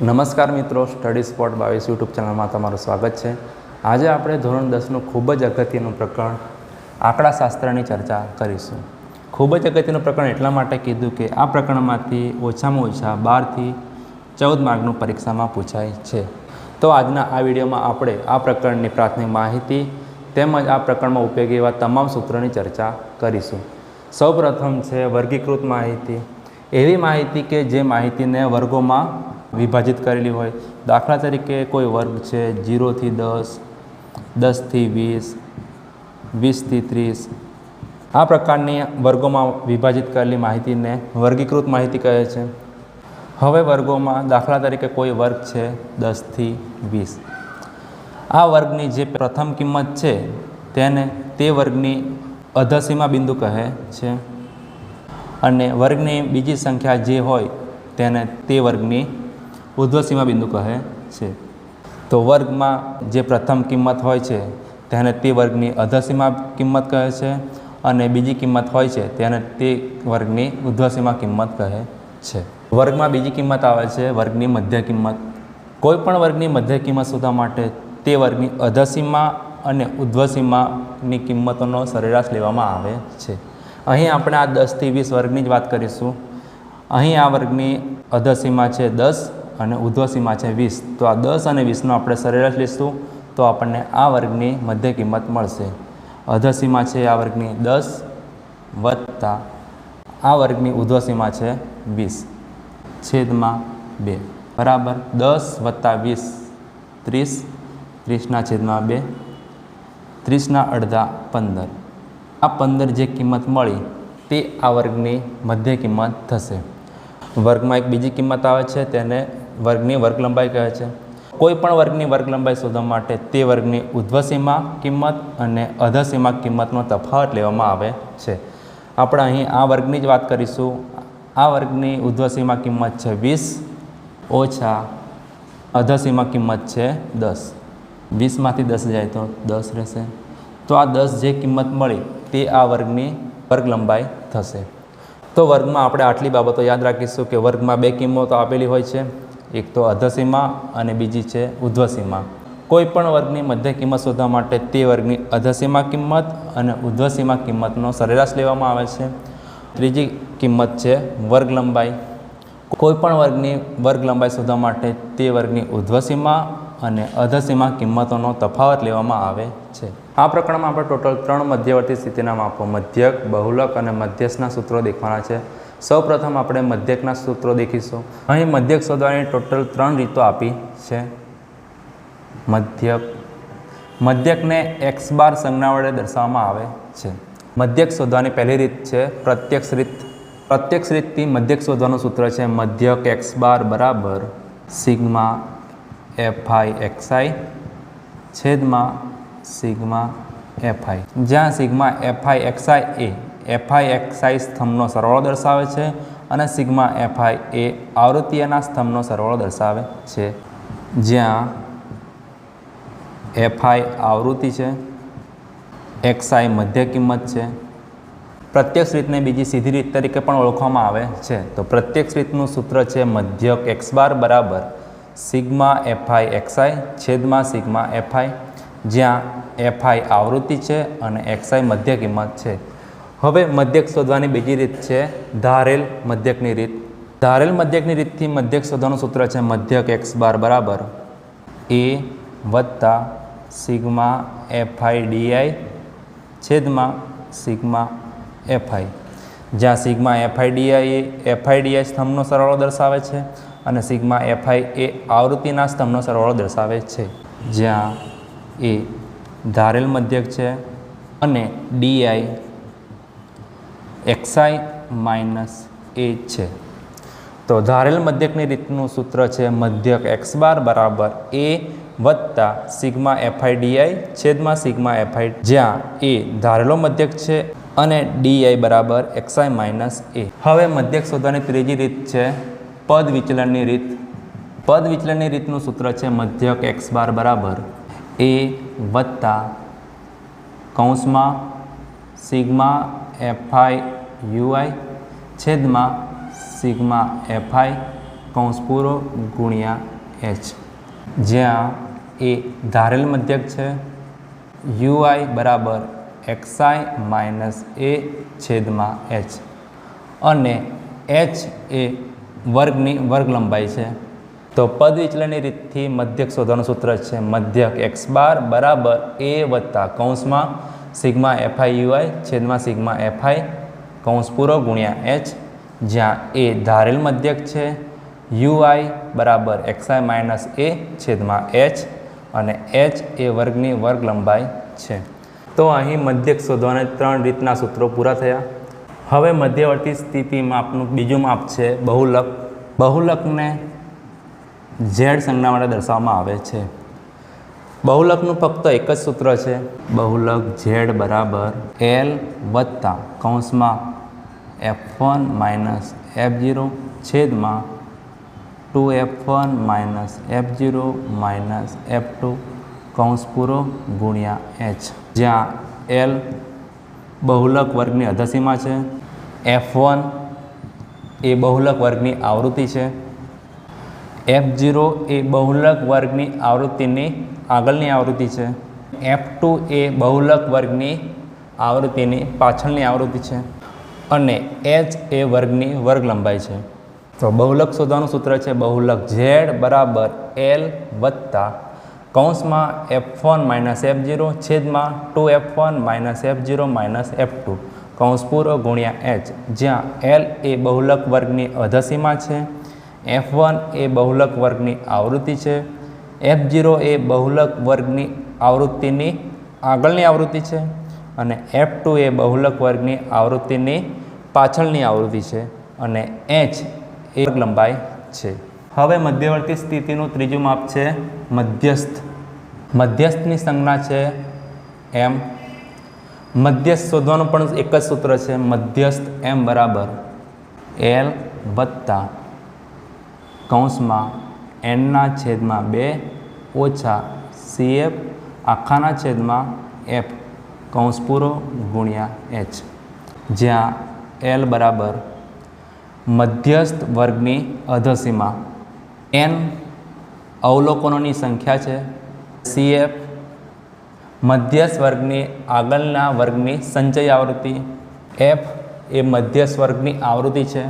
નમસ્કાર મિત્રો study spot બાવીસ યુટ્યુબ ચેનલમાં તમારું સ્વાગત છે. આજે આપણે ધોરણ દસનું ખૂબ જ અગત્યનું પ્રકરણ, આંકડાશાસ્ત્રની ચર્ચા કરીશું. ખૂબ જ અગત્યનું પ્રકરણ એટલા માટે કીધું કે આ પ્રકરણમાંથી ઓછામાં ઓછા બારથી ચૌદ માર્કનું પરીક્ષામાં પૂછાય છે. તો આજના આ વિડીયોમાં આપણે આ પ્રકરણની પ્રાથમિક માહિતી તેમજ આ પ્રકરણમાં ઉપયોગી એવા તમામ સૂત્રોની ચર્ચા કરીશું. સૌપ્રથમ છે વર્ગીકૃત માહિતી. એવી માહિતી કે જે માહિતીને વર્ગોમાં વિભાજિત કરેલી હોય. દાખલા તરીકે કોઈ વર્ગ છે જીરોથી દસ દસથી વીસ વીસથી ત્રીસ. આ પ્રકારની વર્ગોમાં વિભાજિત કરેલી માહિતીને વર્ગીકૃત માહિતી કહે છે. હવે વર્ગોમાં દાખલા તરીકે કોઈ વર્ગ છે દસથી વીસ. આ વર્ગની જે પ્રથમ કિંમત છે, તેને તે વર્ગની અધસીમા બિંદુ કહે છે. અને વર્ગની બીજી સંખ્યા જે હોય, તેને તે વર્ગની ઉર્ધ્વસીમા બિંદુ કહે છે. તો વર્ગમાં જે પ્રથમ કિંમત હોય છે, તેને તે વર્ગની અધસીમા કિંમત કહે છે અને બીજી કિંમત હોય છે, તેને તે વર્ગની ઉર્ધ્વસીમા કિંમત કહે છે. વર્ગમાં બીજી કિંમત આવે છે, વર્ગની મધ્ય કિંમત. કોઈપણ વર્ગની મધ્ય કિંમત શોધવા માટે તે વર્ગની અધસીમા અને ઉર્ધ્વસીમાની કિંમતોનો સરેરાશ લેવામાં આવે છે. અહીં આપણે આ દસથી વીસ વર્ગની જ વાત કરીશું. અહીં આ વર્ગની અધસીમા છે દસ અને ઉર્ધ્વસીમા છે વીસ. તો આ દસ અને વીસનો આપણે સરેરાશ લઈશું તો આપણને આ વર્ગની મધ્ય કિંમત મળશે. અધસીમા છે આ વર્ગની દસ વત્તા આ વર્ગની ઉર્ધ્વસીમા છે વીસ. છેદમાં બે. બરાબર દસ વત્તા વીસ ત્રીસ. ત્રીસના છેદમાં બે. ત્રીસના અડધા પંદર. આ પંદર જે કિંમત મળી તે આ વર્ગની મધ્ય કિંમત થશે. વર્ગમાં એક બીજી કિંમત આવે છે તેને વર્ગની વર્ગ લંબાઈ કહે છે. કોઈપણ વર્ગની વર્ગ લંબાઈ શોધવા માટે તે વર્ગની ઉધ્વસીમા કિંમત અને અધસીમા કિંમતનો તફાવત લેવામાં આવે છે. આપણે અહીં આ વર્ગની જ વાત કરીશું. આ વર્ગની ઉધ્વસીમા કિંમત છે વીસ, ઓછા અધસીમા કિંમત છે દસ. વીસમાંથી દસ જાય તો દસ રહેશે. તો આ દસ જે કિંમત મળી તે આ વર્ગની વર્ગ લંબાઈ થશે. તો વર્ગમાં આપણે આટલી બાબતો યાદ રાખીશું કે વર્ગમાં બે કિંમતો આપેલી હોય છે. એક તો અધસીમા અને બીજી છે ઉર્ધ્વસીમા કોઈ પણ વર્ગની મધ્ય કિંમત શોધવા માટે તે વર્ગની અધસીમા કિંમત અને ઉધ્વસીમા કિંમતનો સરેરાશ લેવામાં આવે છે. ત્રીજી કિંમત છે વર્ગ લંબાઈ. કોઈ પણ વર્ગની વર્ગ લંબાઈ શોધવા માટે તે વર્ગની ઉર્ધ્વસીમા અને અધસીમા કિંમતોનો તફાવત લેવામાં આવે છે. આ પ્રકરણમાં આપણે ટોટલ ત્રણ મધ્યવર્તી સ્થિતિના માપો મધ્યક, બહુલક અને મધ્યસ્થના સૂત્રો દેખવાના છે. સૌપ્રથમ આપણે મધ્યકના સૂત્રો દેખીશું. અહીં મધ્યક શોધવાની ટોટલ ત્રણ રીતો આપી છે. મધ્યક. મધ્યકને એક્સ બાર સંજ્ઞા વડે દર્શાવવામાં આવે છે. મધ્યક શોધવાની પહેલી રીત છે પ્રત્યક્ષ રીત. પ્રત્યક્ષ રીતથી મધ્યક શોધવાનું સૂત્ર છે મધ્યક એક્સ બાર બરાબર sigma F I X I છેદમાં સિગ્મા એફઆઈ જ્યાં sigma F I X I A F I X I સ્તંભનો સરવાળો દર્શાવે છે અને સિગ્મા એફઆઈ એ આવૃત્તિના સ્તંભનો સરવાળો દર્શાવે છે. જ્યાં એફઆઈ આવૃત્તિ છે એક્સઆઈ મધ્ય કિંમત છે. પ્રત્યક્ષ રીતને બીજી સીધી રીત તરીકે પણ ઓળખવામાં આવે છે. તો પ્રત્યક્ષ રીતનું સૂત્ર છે મધ્યક એક્સ બાર બરાબર sigma F I X I છેદમાં સિગ્મા એફઆઈ જ્યાં એફઆઈ આવૃત્તિ છે અને એક્સઆઈ મધ્ય કિંમત છે. હવે મધ્યક શોધવાની બીજી રીત છે ધારેલ મધ્યકની રીત. ધારેલ મધ્યકની રીતથી મધ્યક શોધવાનું સૂત્ર છે મધ્યક એક્સ બાર બરાબર. એ વત્તા sigma F I D I છેદમાં સિગ્મા એફઆઈ. જ્યાં sigma F I D I A F I D I સ્તંભનો સરવાળો દર્શાવે છે અને સિગ્મા એફઆઈ એ આવૃત્તિના સ્તંભનો સરવાળો દર્શાવે છે. જ્યાં એ ધારેલ મધ્યક છે અને ડીઆઈ એક્સઆઈ માઇનસ એ છે. તો ધારેલ મધ્યકની રીતનું સૂત્ર છે મધ્યક એક્સ બાર બરાબર એ વત્તા sigma F I D I છેદમાં સિગ્મા એફઆઈ જ્યાં એ ધારેલો મધ્યક છે અને ડીઆઈ બરાબર એક્સઆઈ માઇનસ એ હવે મધ્યક શોધવાની ત્રીજી રીત છે પદ વિચલનની રીત. પદ વિચલનની રીતનું સૂત્ર છે મધ્યક એક્સ બાર બરાબર એ વત્તા કૌંસમાં sigma F I U I છેદમાં સિગ્મા એફઆઈ કૌંસ પૂરો ગુણ્યા એચ જ્યાં એ ધારેલ મધ્યક છે. યુઆઈ બરાબર એક્સઆઈ માઇનસ એ છેદમાં એચ અને એચ એ વર્ગની વર્ગ લંબાઈ છે. તો પદ વિચલનની રીતથી મધ્યક શોધવાનું સૂત્ર છે. મધ્યક એક્સ બાર બરાબર એ વત્તા કૌંસમાં sigma F I U I છેદમાં સિગ્મા એફઆઈ કૌંસ પૂરો ગુણ્યા એચ, જ્યાં એ ધારેલ મધ્યક છે. યુઆઈ બરાબર એક્સઆઈ માઇનસ એ છેદમાં એચ અને એચ એ વર્ગની વર્ગ લંબાઈ છે. તો અહીં મધ્યક શોધવાના ત્રણ રીતના સૂત્રો પૂરા થયા. હવે મધ્યવર્તી સ્થિતિ માપનું બીજું માપ છે બહુલક. બહુલકને ઝેડ સંજ્ઞા દર્શાવવામાં આવે છે. બહુલકનું ફક્ત એક જ સૂત્ર છે. બહુલક ઝેડ બરાબર એલ વત્તા કૌંસમાં F one minus F zero છેદમાં two F one minus F zero minus F two કૌંસ પૂરો ગુણ્યા એચ. જ્યાં એલ બહુલક વર્ગની અધસીમા છે. એફ વન એ બહુલક વર્ગની આવૃત્તિ છે. એફ ઝીરો એ બહુલક વર્ગની આવૃત્તિની આગળની આવૃત્તિ છે. એફ ટુ એ બહુલક વર્ગની આવૃત્તિની પાછળની આવૃત્તિ છે અને એચ એ વર્ગની વર્ગ લંબાઈ છે. તો બહુલક શોધવાનું સૂત્ર છે બહુલક ઝેડ બરાબર એલ વત્તા કૌંસમાં F one minus F zero છેદમાં two F one minus F zero minus F two કૌંસ પૂરો ગુણ્યા એચ જ્યાં એલ એ બહુલક વર્ગની અધસીમા છે. એફ વન એ બહુલક વર્ગની આવૃત્તિ છે. એફ ઝીરો એ બહુલક વર્ગની આવૃત્તિની આગળની આવૃત્તિ છે. અને એફ ટુ એ બહુલક વર્ગની આવૃત્તિની પાછળની આવૃત્તિ છે. અને એચ એ લંબાઈ છે. હવે મધ્યવર્તી સ્થિતિનું ત્રીજું માપ છે મધ્યસ્થ. મધ્યસ્થની સંજ્ઞા છે એમ મધ્યસ્થ શોધવાનું પણ એક જ સૂત્ર છે મધ્યસ્થ એમ બરાબર એલ વત્તા કૌંસમાં એનના છેદમાં બે ઓછા સીએફ આખાના છેદમાં એફ કૌંસ પૂરો ગુણ્યા એચ જ્યાં એલ બરાબર મધ્યસ્થ વર્ગની અધસીમા. એન અવલોકનોની સંખ્યા છે. સીએફ મધ્યસ્થ વર્ગની આગળના વર્ગની સંચય આવૃત્તિ. એફ એ મધ્યસ્થ વર્ગની આવૃત્તિ છે.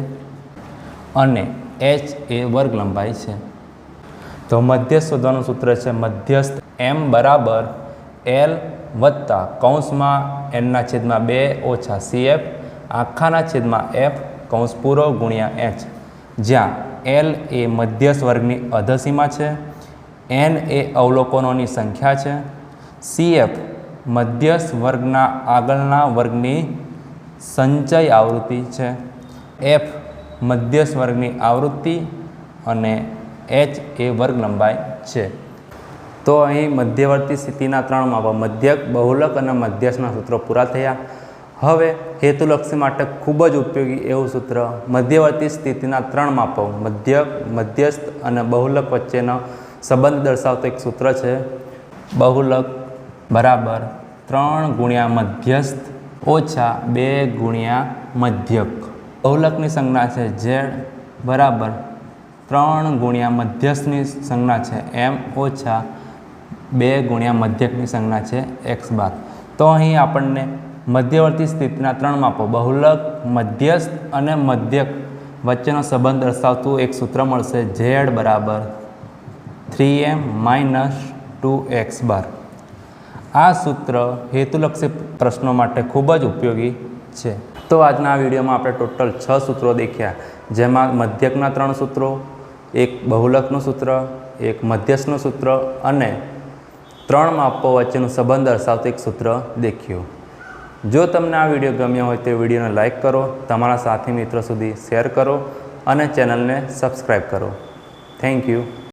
અને એચ એ વર્ગ લંબાઈ છે. તો મધ્યસ્થ શોધવાનું સૂત્ર છે મધ્યસ્થ એમ બરાબર એલ વત્તા કૌંસમાં એનના છેદમાં બે ઓછા સીએફ આખાના છેદમાં એફ કૌંસ પૂરો ગુણ્યા એચ જ્યાં એલ એ મધ્યસ્થ વર્ગની અધસીમા છે એન એ અવલોકનોની સંખ્યા છે સીએફ મધ્યસ્થ વર્ગના આગળના વર્ગની સંચય આવૃત્તિ છે. એફ મધ્યસ્થ વર્ગની આવૃત્તિ અને એચ એ વર્ગ લંબાઈ છે. તો અહીં મધ્યવર્તી સ્થિતિના ત્રણ માપો, મધ્યક, બહુલક અને મધ્યસ્થના સૂત્રો પૂરા થયા. હવે હેતુલક્ષી માટે ખૂબ જ ઉપયોગી એવું સૂત્ર, મધ્યવર્તી સ્થિતિના ત્રણ માપો, મધ્યક, મધ્યસ્થ અને બહુલક વચ્ચેનો સંબંધ દર્શાવતો એક સૂત્ર છે. બહુલક બરાબર ત્રણ ગુણ્યા મધ્યસ્થ ઓછા બે ગુણ્યા મધ્યક. બહુલકની સંજ્ઞા છે ઝેડ બરાબર ત્રણ ગુણ્યા મધ્યસ્થની સંજ્ઞા છે. એમ ઓછા બે ગુણ્યા મધ્યકની સંજ્ઞા છે એક્સ બાર. તો અહીં આપણને મધ્યવર્તી સ્થિતિના ત્રણ માપો, બહુલક, મધ્યસ્થ અને મધ્યક વચ્ચેનો સંબંધ દર્શાવતું એક સૂત્ર મળશે ઝેડ બરાબર three M minus two X bar. આ સૂત્ર હેતુલક્ષી પ્રશ્નો માટે ખૂબ જ ઉપયોગી છે. તો આજના વિડીયોમાં આપણે ટોટલ છ સૂત્રો દેખ્યા. જેમાં મધ્યકના ત્રણ સૂત્રો, એક બહુલકનું સૂત્ર, એક મધ્યસ્થનું સૂત્ર અને ત્રણ માપો વચ્ચેનું સંબંધ દર્શાવતું એક સૂત્ર દેખ્યું. જો તમને આ વીડિયો ગમ્યો હોય તો વિડીયોને લાઇક કરો, તમારા સાથી મિત્રો સુધી શેર કરો અને ચેનલને સબસ્ક્રાઈબ કરો. Thank you.